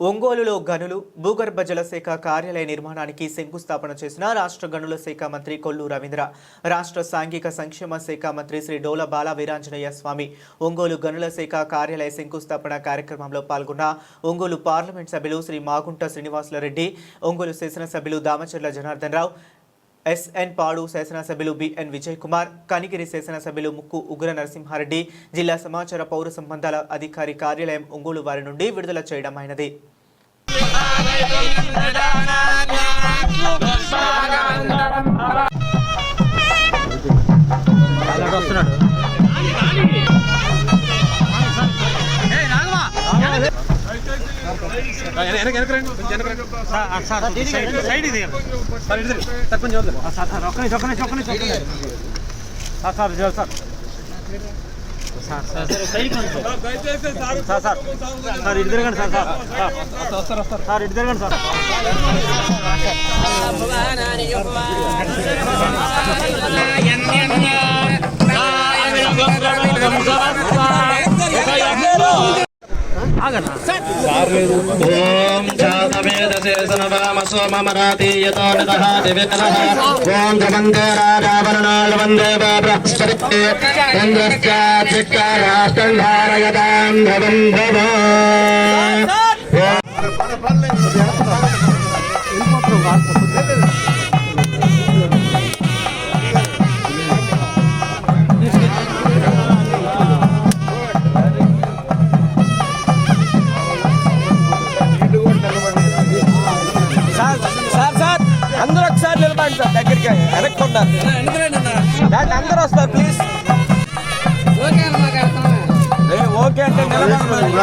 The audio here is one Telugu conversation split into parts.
ఒంగోలులో గనులు భూగర్భ జలశాఖ కార్యాలయ నిర్మాణానికి శంకుస్థాపన చేసిన రాష్ట్ర గనుల శాఖ మంత్రి కొల్లు రవీంద్ర రాష్ట్ర సాంఘిక సంక్షేమ శాఖ మంత్రి శ్రీ డోల బాల వీరాంజనేయ స్వామి ఒంగోలు గనుల శాఖ కార్యాలయ శంకుస్థాపన కార్యక్రమంలో పాల్గొన్న ఒంగోలు పార్లమెంట్ సభ్యులు శ్రీ మాగుంట శ్రీనివాసులరెడ్డి ఒంగోలు శాసనసభ్యులు దామచర్ల జనార్దన్ రావు ఎస్ఎన్ పాడు శాసనసభ్యులు బిఎన్ విజయ్ కుమార్ కనిగిరి శాసనసభ్యులు ముక్కు ఉగ్ర నరసింహారెడ్డి జిల్లా సమాచార పౌర సంబంధాల అధికారి కార్యాలయం ఒంగోలు వారి నుండి విడుదల చేయడం అయినది. సార్ ఇటు sir sir sir. Sir sir sir. Sir sir. Sir sir sir. ఇటు తిరగండి సార్ సార్. సార్ సార్ ఇటు తిరగండి సార్. ఓం జాతవేదశేషనవామసో మమ రాతీయతో నిదః దివికరః ఓం ధమందే రాజావరణాల్ వందే బృహస్పతి ఇంద్రశ్చాధికారాష్టంధారయతాం భవం భవ వెనక్కి ఉండాలి దాంట్లో అందరూ వస్తారు ప్లీజ్ ఏ, ఓకే అంటే నిలబడండి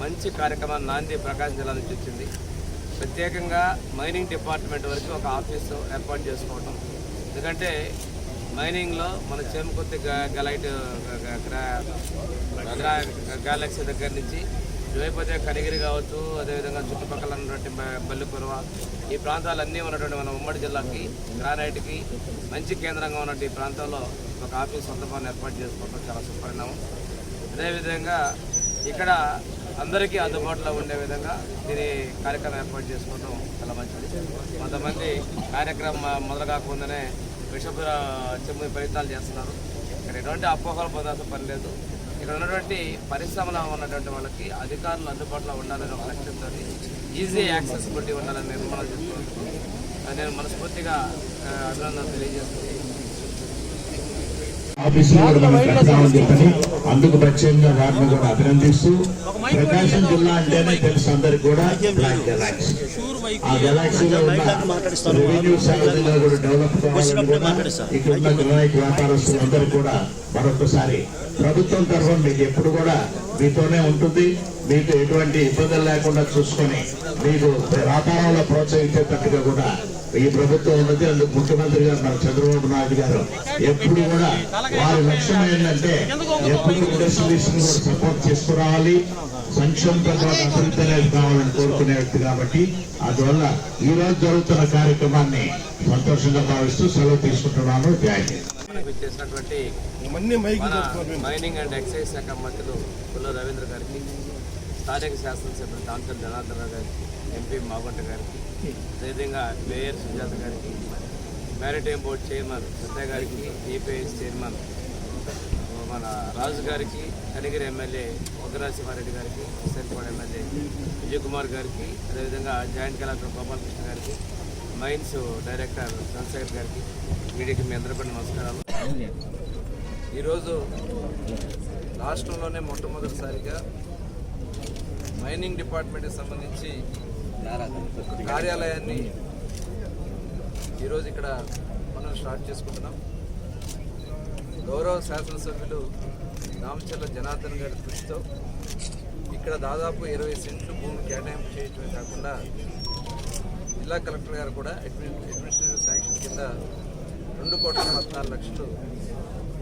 మంచి కార్యక్రమాన్ని నాంది ప్రకాశం జిల్లా నుంచి వచ్చింది. ప్రత్యేకంగా మైనింగ్ డిపార్ట్మెంట్ వరకు ఒక ఆఫీసు ఏర్పాటు చేసుకోవటం. ఎందుకంటే మైనింగ్లో మన చేమకొత్తి గలైట్ గ్యాలక్సీ దగ్గర నుంచి ఇటువైపోతే కనిగిరి కావచ్చు అదేవిధంగా చుట్టుపక్కల ఉన్నటువంటి బల్లిపురవ ఈ ప్రాంతాలన్నీ ఉన్నటువంటి మన ఉమ్మడి జిల్లాకి గ్రానైట్కి మంచి కేంద్రంగా ఉన్నటువంటి ఈ ప్రాంతంలో ఒక ఆఫీస్ సొంత పని ఏర్పాటు చేసుకోవడం చాలా సుపరిణామం. అదేవిధంగా ఇక్కడ అందరికీ అందుబాటులో ఉండే విధంగా దీని కార్యక్రమం ఏర్పాటు చేసుకోవడం చాలా మంచిది. కొంతమంది కార్యక్రమం మొదలు కాకుండానే విషపు చెమ్ము ప్రయత్నాలు చేస్తున్నారు. ఇక్కడ ఎటువంటి అపోహలు పొందాల్సిన పని లేదు. ఇక్కడ ఉన్నటువంటి పరిశ్రమలో ఉన్నటువంటి వాళ్ళకి అధికారులు అందుబాటులో ఉండాలని ఒక లక్ష్యంతో ఈజీ యాక్సెసిబిలిటీ ఉండాలని నిర్మాణం చేసుకుంటున్నాను నేను మనస్ఫూర్తిగా ఆ, అభినందనలు ఆఫీసులో కూడా మనం పెడతామని చెప్పని అందుకు ప్రత్యేకంగా వారిని కూడా అభినందిస్తూ ప్రకాశం జిల్లా అంటేనే తెలుసు అందరికి కూడా బ్లాక్ గెలాక్సీ. ఆ గెలాక్సీలో ఉన్న రెవెన్యూ శాఖలో కూడా డెవలప్ కావాలని కూడా ఇక్కడ ఉన్న గ్రానైట్ వ్యాపారస్తులందరూ కూడా మరొకసారి ప్రభుత్వం తరఫున మీకు ఎప్పుడు కూడా మీతోనే ఉంటుంది. మీకు ఎటువంటి ఇబ్బందులు లేకుండా చూసుకొని మీకు వ్యాపారంలో ప్రోత్సహించేటట్టుగా కూడా ఈ ప్రభుత్వం ఉన్నది. అందుకు ముఖ్యమంత్రి గారు మన చంద్రబాబు నాయుడు గారు ఎప్పుడు కూడా వారి లక్ష్యం ఏంటంటే ఎప్పుడు ఇండస్ట్రీస్ కూడా సపోర్ట్ చేసుకురావాలి సంక్షేమంతో పాటు అభివృద్ధి అనేది కావాలని కోరుకునే వ్యక్తి కాబట్టి అందువల్ల ఈ రోజు జరుగుతున్న కార్యక్రమాన్ని సంతోషంగా భావిస్తూ సెలవు తీసుకుంటున్నాను. జై హింద్. మనకు చేసినటువంటి మన మైనింగ్ అండ్ ఎక్సైజ్ శాఖ మంత్రులు పుల్ల రవీంద్ర గారికి. స్థానిక శాసనసభ్యులు డాక్టర్ జనార్దన్ రావు గారికి ఎంపీ మాగుంట గారికి అదేవిధంగా మేయర్ సుజాత గారికి మ్యారిటైమ్ బోర్డు చైర్మన్ సత్య గారికి ఈపీఎస్ చైర్మన్ మన రాజు గారికి కనిగిరి ఎమ్మెల్యే ఉగ్రనరసింహారెడ్డి గారికి హుస్సేన్పాడు ఎమ్మెల్యే విజయ్ కుమార్ గారికి అదేవిధంగా జాయింట్ కలెక్టర్ గోపాలకృష్ణ గారికి మైన్స్ డైరెక్టర్ చంద్రశేఖర్ గారికి వీడికి మీ అందరికీ నమస్కారాలు. ఈరోజు రాష్ట్రంలోనే మొట్టమొదటిసారిగా మైనింగ్ డిపార్ట్మెంట్కి సంబంధించి ఒక కార్యాలయాన్ని ఈరోజు ఇక్కడ మనం స్టార్ట్ చేసుకుంటున్నాం. గౌరవ శాసనసభ్యులు రామచర్ల జనార్దన్ గారి కృషితో ఇక్కడ దాదాపు ఇరవై సెంట్లు భూమి కేటాయింపు చేయటమే కాకుండా జిల్లా కలెక్టర్ గారు కూడా అడ్మి అడ్మినిస్ట్రేటివ్ శాంక్షన్ కింద రెండు కోట్ల పద్నాలుగు లక్షలు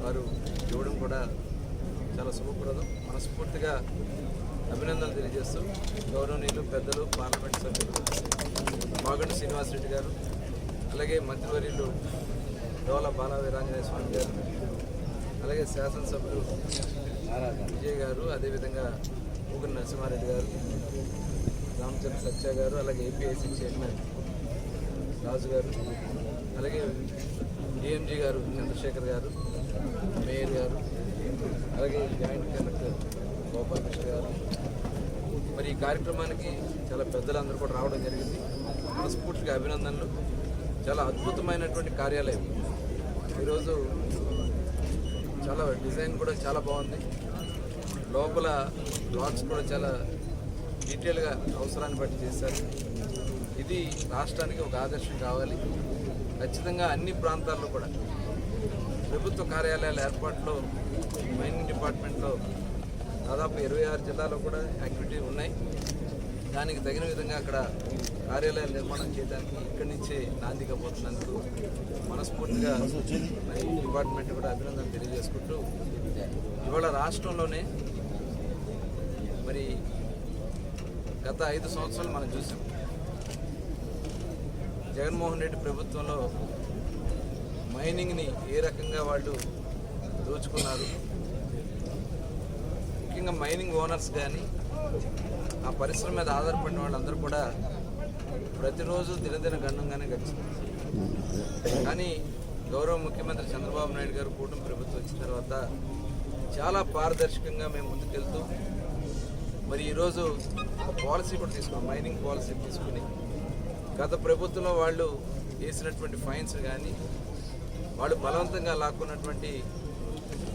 వారు ఇవ్వడం కూడా చాలా శుభప్రదం. మనస్ఫూర్తిగా అభినందనలు తెలియజేస్తూ గౌరవనీయులు పెద్దలు పార్లమెంట్ సభ్యులు మాగండి శ్రీనివాసరెడ్డి గారు అలాగే మంత్రివర్యులు డోల బాలవీరాంజనేయ స్వామి గారు అలాగే శాసనసభ్యులు విజయ్ గారు అదేవిధంగా ఊగురు నరసింహారెడ్డి గారు రామచంద్ర సత్య గారు అలాగే ఏపీఐసీ చైర్మన్ రాజు గారు అలాగే డిఎంజీ గారు చంద్రశేఖర్ గారు మేయర్ గారు అలాగే జాయింట్ కలెక్టర్ గోపాలకృష్ణ గారు. మరి ఈ కార్యక్రమానికి చాలా పెద్దలందరూ కూడా రావడం జరిగింది. మనస్ఫూర్తిగా అభినందనలు. చాలా అద్భుతమైనటువంటి కార్యాలయం. ఈరోజు చాలా డిజైన్ కూడా చాలా బాగుంది. లోపల బ్లాక్స్ కూడా చాలా డీటెయిల్గా అవసరాన్ని బట్టి చేశారు. ఇది రాష్ట్రానికి ఒక ఆదర్శం కావాలి. ఖచ్చితంగా అన్ని ప్రాంతాల్లో కూడా ప్రభుత్వ కార్యాలయాల ఏర్పాటులో మైనింగ్ డిపార్ట్మెంట్లో దాదాపు ఇరవై ఆరు జిల్లాలో కూడా యాక్టివిటీ ఉన్నాయి. దానికి తగిన విధంగా అక్కడ కార్యాలయాలు నిర్మాణం చేయడానికి ఇక్కడి నుంచే నాందిగా పోతున్నందుకు మనస్ఫూర్తిగా మరి డిపార్ట్మెంట్ కూడా అభినందన తెలియజేసుకుంటూ ఇవాళ రాష్ట్రంలోనే మరి గత ఐదు సంవత్సరాలు మనం చూసాం. జగన్మోహన్ రెడ్డి ప్రభుత్వంలో మైనింగ్ని ఏ రకంగా వాళ్ళు దోచుకున్నారు. ముఖ్యంగా మైనింగ్ ఓనర్స్ కానీ ఆ పరిశ్రమ మీద ఆధారపడిన వాళ్ళందరూ కూడా ప్రతిరోజు దినదిన గండంగానే గడిచింది కానీ గౌరవ ముఖ్యమంత్రి చంద్రబాబు నాయుడు గారు కూటమి ప్రభుత్వం వచ్చిన తర్వాత చాలా పారదర్శకంగా మేము ముందుకెళ్తూ మరి ఈరోజు ఒక పాలసీ కూడా తీసుకున్నాం మైనింగ్ పాలసీ తీసుకుని. గత ప్రభుత్వంలో వాళ్ళు వేసినటువంటి ఫైన్స్ కానీ వాళ్ళు బలవంతంగా లాక్కున్నటువంటి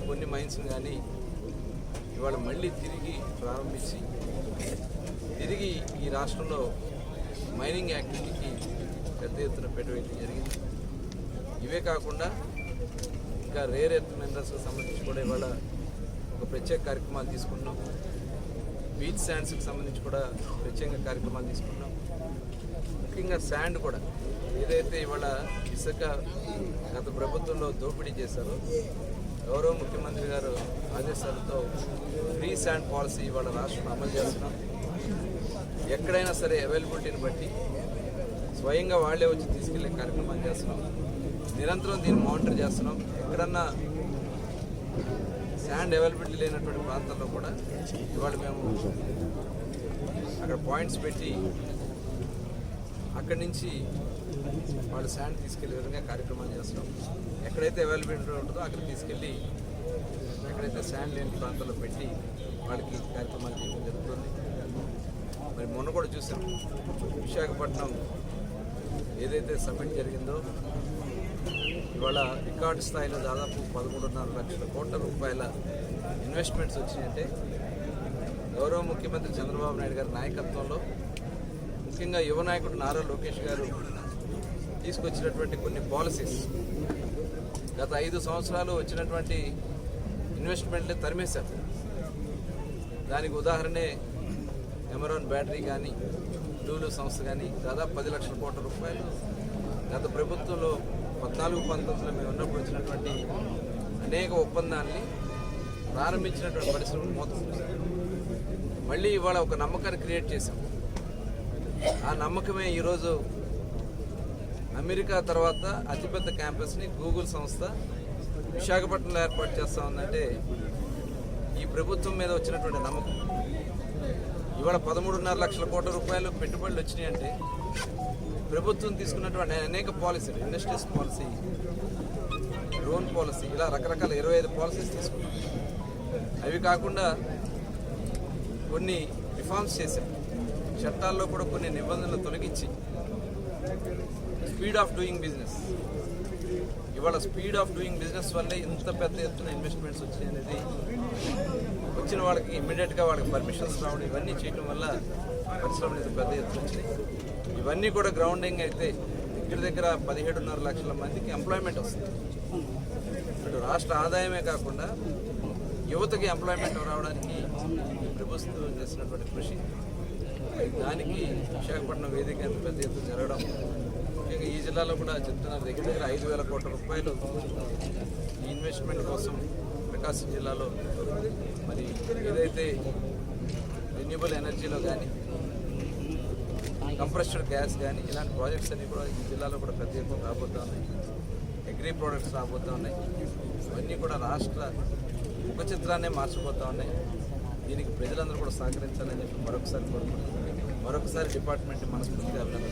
కొన్ని మైన్స్ కానీ ఇవాళ మళ్ళీ తిరిగి ప్రారంభించి తిరిగి ఈ రాష్ట్రంలో మైనింగ్ యాక్టివిటీకి పెద్ద ఎత్తున పెట్టుబడి జరిగింది. ఇవే కాకుండా ఇంకా రేర్ ఎర్త్ మినరల్స్కి సంబంధించి కూడా ఇవాళ ఒక ప్రత్యేక కార్యక్రమాలు తీసుకున్నాం. బీచ్ శాండ్స్కి సంబంధించి కూడా ప్రత్యేక కార్యక్రమాలు తీసుకున్నాం. ముఖ్యంగా శాండ్ కూడా ఏదైతే ఇవాళ ఇసుక గత ప్రభుత్వంలో దోపిడీ చేశారో గౌరవ ముఖ్యమంత్రి గారు ఆదేశాలతో ఫ్రీ శాండ్ పాలసీ ఇవాళ రాష్ట్రం అమలు చేస్తున్నాం. ఎక్కడైనా సరే అవైలబిలిటీని బట్టి స్వయంగా వాళ్ళే వచ్చి తీసుకెళ్ళే కార్యక్రమం చేస్తున్నాం. నిరంతరం దీన్ని మానిటర్ చేస్తున్నాం. ఎక్కడన్నా శాండ్ అవైలబిలిటీ లేనటువంటి ప్రాంతాల్లో కూడా ఇవాళ మేము అక్కడ పాయింట్స్ పెట్టి అక్కడి నుంచి వాళ్ళు శాండ్ తీసుకెళ్ళే విధంగా కార్యక్రమాలు చేస్తున్నాం. ఎక్కడైతే అవైలబిలిటీ ఉంటుందో అక్కడ తీసుకెళ్ళి ఎక్కడైతే శాండ్ లేని ప్రాంతాల్లో పెట్టి వాళ్ళకి కార్యక్రమాలు చేయడం జరుగుతుంది. మరి మొన్న కూడా చూసాం. విశాఖపట్నం ఏదైతే సబ్మిట్ జరిగిందో ఇవాళ రికార్డు స్థాయిలో దాదాపు పదమూడున్నర లక్షల కోట్ల రూపాయల ఇన్వెస్ట్మెంట్స్ వచ్చినాయంటే గౌరవ ముఖ్యమంత్రి చంద్రబాబు నాయుడు గారి నాయకత్వంలో ముఖ్యంగా యువ నాయకుడు నారా లోకేష్ గారు తీసుకొచ్చినటువంటి కొన్ని పాలసీస్ గత ఐదు సంవత్సరాలు వచ్చినటువంటి ఇన్వెస్ట్మెంట్ని తరిమేశారు. దానికి ఉదాహరణే ఎమరాన్ బ్యాటరీ కానీ లూలు సంస్థ కానీ దాదాపు పది లక్షల కోట్ల రూపాయలు గత ప్రభుత్వంలో పద్నాలుగు పంతొమ్మిదిలో మేము ఉన్నప్పుడు వచ్చినటువంటి అనేక ఒప్పందాన్ని ప్రారంభించినటువంటి పరిశ్రమలు మొత్తం మళ్ళీ ఇవాళ ఒక నమ్మకాన్ని క్రియేట్ చేశాం. ఆ నమ్మకమే ఈరోజు అమెరికా తర్వాత అతిపెద్ద క్యాంపస్ని గూగుల్ సంస్థ విశాఖపట్నంలో ఏర్పాటు చేస్తా ఉందంటే ఈ ప్రభుత్వం మీద వచ్చినటువంటి నమ్మకం. ఇవాళ పదమూడున్నర లక్షల కోట్ల రూపాయలు పెట్టుబడులు వచ్చినాయంటే ప్రభుత్వం తీసుకున్నటువంటి అనేక పాలసీలు ఇండస్ట్రీస్ పాలసీ లోన్ పాలసీ ఇలా రకరకాల ఇరవై ఐదు పాలసీస్ తీసుకున్నాం. అవి కాకుండా కొన్ని రిఫార్మ్స్ చేశాం. చట్టాల్లో కూడా కొన్ని నిబంధనలు తొలగించి స్పీడ్ ఆఫ్ డూయింగ్ బిజినెస్. ఇవాళ స్పీడ్ ఆఫ్ డూయింగ్ బిజినెస్ వల్లే ఇంత పెద్ద ఎత్తున ఇన్వెస్ట్మెంట్స్ వచ్చాయి అనేది వచ్చిన వాళ్ళకి ఇమ్మీడియట్గా వాళ్ళకి పర్మిషన్స్ రావడం ఇవన్నీ చేయడం వల్ల పరిశ్రమలు ఇంత పెద్ద ఎత్తున వచ్చినాయి ఇవన్నీ కూడా గ్రౌండింగ్ అయితే దగ్గర దగ్గర పదిహేడున్నర లక్షల మందికి ఎంప్లాయ్మెంట్ వస్తుంది. ఇటు రాష్ట్ర ఆదాయమే కాకుండా యువతకి ఎంప్లాయ్మెంట్ రావడానికి ప్రభుత్వం చేసినటువంటి కృషి. దానికి విశాఖపట్నం వేదిక ఎంత పెద్ద ఎత్తున జరగడం ముఖ్యంగా ఈ జిల్లాలో కూడా చెప్తున్నారు దగ్గర దగ్గర ఐదు వేల కోట్ల రూపాయలు ఇన్వెస్ట్మెంట్ కోసం ప్రకాశం జిల్లాలో మరి ఏదైతే రెన్యూబుల్ ఎనర్జీలో కానీ కంప్రెస్డ్ గ్యాస్ కానీ ఇలాంటి ప్రాజెక్ట్స్ అన్నీ కూడా ఈ జిల్లాలో కూడా పెద్ద ఎక్కువ రాబోతూ ఉన్నాయి. అగ్రి ప్రోడక్ట్స్ రాబోతూ ఉన్నాయి. ఇవన్నీ కూడా రాష్ట్ర ముఖ చిత్రాన్నే మార్చిపోతూ ఉన్నాయి. దీనికి ప్రజలందరూ కూడా సహకరించాలని చెప్పి మరొకసారి కోరుకుంటున్నాను. మరొకసారి డిపార్ట్మెంట్ మనస్ఫూర్తిగా అభినందన